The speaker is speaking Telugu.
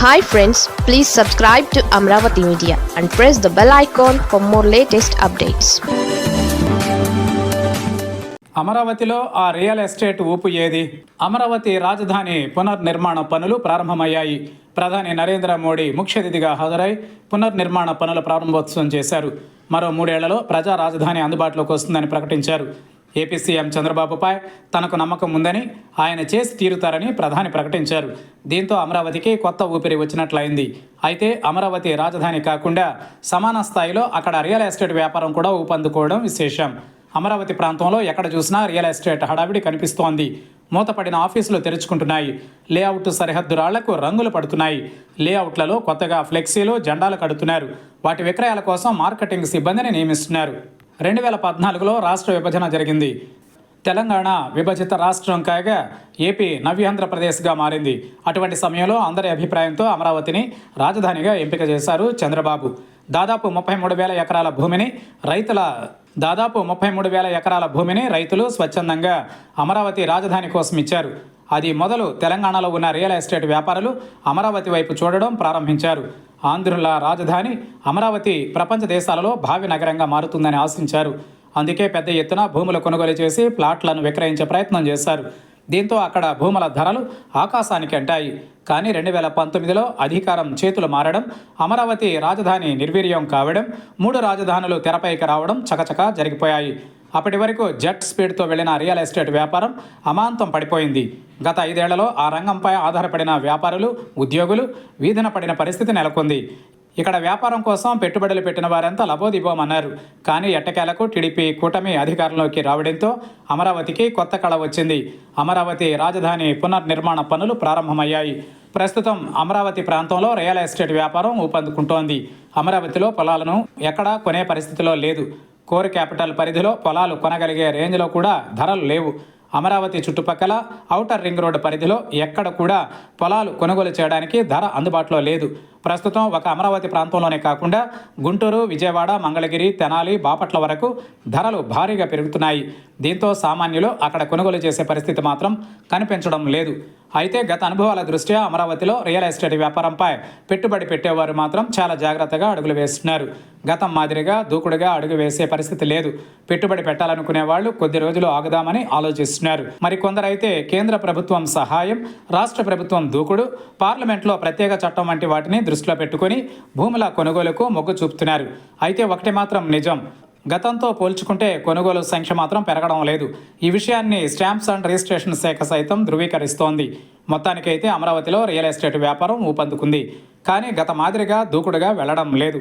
Hi friends please subscribe to Amaravati media and press the bell icon for more latest updates అమరావతిలో ఆ రియల్ ఎస్టేట్ ఊపు ఏది? అమరావతి రాజధాని పునర్నిర్మాణ పనులు ప్రారంభమయ్యాయి. ప్రధాని నరేంద్ర మోడీ ముఖ్య అతిథిగా హాజరై పునర్నిర్మాణ పనుల ప్రారంభోత్సవం చేశారు. మరో మూడేళ్ళలో ప్రజా రాజధాని అందుబాటులోకి వస్తుందని ప్రకటించారు. ఏపీ సీఎం చంద్రబాబుపై తనకు నమ్మకం ఉందని ఆయన చేసి తీరుతారని ప్రధాని ప్రకటించారు. దీంతో అమరావతికి కొత్త ఊపిరి వచ్చినట్లయింది. అయితే అమరావతి రాజధాని కాకుండా సమాన స్థాయిలో అక్కడ రియల్ ఎస్టేట్ వ్యాపారం కూడా ఊపందుకోవడం విశేషం. అమరావతి ప్రాంతంలో ఎక్కడ చూసినా రియల్ ఎస్టేట్ హడావిడి కనిపిస్తోంది. మూతపడిన ఆఫీసులు తెరుచుకుంటున్నాయి. లేఅవుట్ సరిహద్దు రాళ్ళకు రంగులు పడుతున్నాయి. లేఅవుట్లలో కొత్తగా ఫ్లెక్సీలు జెండాలు కడుతున్నారు. వాటి విక్రయాల కోసం మార్కెటింగ్ సిబ్బందిని నియమిస్తున్నారు. రెండు వేల పద్నాలుగులో రాష్ట్ర విభజన జరిగింది. తెలంగాణ విభజిత రాష్ట్రం కాగా ఏపీ నవ్యాంధ్రప్రదేశ్గా మారింది. అటువంటి సమయంలో అందరి అభిప్రాయంతో అమరావతిని రాజధానిగా ఎంపిక చేశారు చంద్రబాబు. దాదాపు ముప్పై మూడు వేల ఎకరాల భూమిని రైతుల దాదాపు ముప్పై మూడు వేల ఎకరాల భూమిని రైతులు స్వచ్ఛందంగా అమరావతి రాజధాని కోసం ఇచ్చారు. అది మొదలు తెలంగాణలో ఉన్న రియల్ ఎస్టేట్ వ్యాపారులు అమరావతి వైపు చూడడం ప్రారంభించారు. ఆంధ్రుల రాజధాని అమరావతి ప్రపంచ దేశాలలో భావి నగరంగా మారుతుందని ఆశించారు. అందుకే పెద్ద ఎత్తున భూములు కొనుగోలు చేసి ప్లాట్లను విక్రయించే ప్రయత్నం చేశారు. దీంతో అక్కడ భూముల ధరలు ఆకాశానికి అంటాయి. కానీ రెండు వేల పంతొమ్మిదిలో అధికారం చేతులు మారడం అమరావతి రాజధాని నిర్వీర్యం కావడం మూడు రాజధానులు తెరపైకి రావడం చకచకా జరిగిపోయాయి. అప్పటి వరకు జెట్ స్పీడ్తో వెళ్ళిన రియల్ ఎస్టేట్ వ్యాపారం అమాంతం పడిపోయింది. గత ఐదేళ్ళలో ఆ రంగంపై ఆధారపడిన వ్యాపారులు ఉద్యోగులు వీధిన పడిన పరిస్థితి నెలకొంది. ఇక్కడ వ్యాపారం కోసం పెట్టుబడులు పెట్టిన వారంతా లబోదిబోమన్నారు. కానీ ఎట్టకేలకు టీడీపీ కూటమి అధికారంలోకి రావడంతో అమరావతికి కొత్త కళ వచ్చింది. అమరావతి రాజధాని పునర్నిర్మాణ పనులు ప్రారంభమయ్యాయి. ప్రస్తుతం అమరావతి ప్రాంతంలో రియల్ ఎస్టేట్ వ్యాపారం ఊపందుకుంటోంది. అమరావతిలో పొలాలను ఎక్కడా కొనే పరిస్థితిలో లేదు. కోర్ క్యాపిటల్ పరిధిలో పొలాలు కొనగలిగే రేంజ్లో కూడా ధరలు లేవు. అమరావతి చుట్టుపక్కల ఔటర్ రింగ్ రోడ్డు పరిధిలో ఎక్కడ కూడా పొలాలు కొనుగోలు చేయడానికి ధర అందుబాటులో లేదు. ప్రస్తుతం ఒక అమరావతి ప్రాంతంలోనే కాకుండా గుంటూరు విజయవాడ మంగళగిరి తెనాలి బాపట్ల వరకు ధరలు భారీగా పెరుగుతున్నాయి. దీంతో సామాన్యులు అక్కడ కొనుగోలు చేసే పరిస్థితి మాత్రం కనిపించడం లేదు. అయితే గత అనుభవాల దృష్ట్యా అమరావతిలో రియల్ ఎస్టేట్ వ్యాపారంపై పెట్టుబడి పెట్టేవారు మాత్రం చాలా జాగ్రత్తగా అడుగులు వేస్తున్నారు. గతం మాదిరిగా దూకుడుగా అడుగు వేసే పరిస్థితి లేదు. పెట్టుబడి పెట్టాలనుకునే వాళ్ళు కొద్ది రోజులు ఆగుదామని ఆలోచిస్తున్నారు. మరి కొందరైతే కేంద్ర ప్రభుత్వం సహాయం రాష్ట్ర ప్రభుత్వం దూకుడు పార్లమెంట్లో ప్రత్యేక చట్టం వంటి వాటిని దృష్టిలో పెట్టుకుని భూముల కొనుగోలుకు మొగ్గు చూపుతున్నారు. అయితే ఒకటి మాత్రం నిజం. గతంతో పోల్చుకుంటే కొనుగోలు సంఖ్య మాత్రం పెరగడం లేదు. ఈ విషయాన్ని స్టాంప్స్ అండ్ రిజిస్ట్రేషన్ శాఖ సైతం ధృవీకరిస్తోంది. మొత్తానికైతే అమరావతిలో రియల్ ఎస్టేట్ వ్యాపారం ఊపందుకుంది. కానీ గత మాదిరిగా దూకుడుగా వెళ్ళడం లేదు.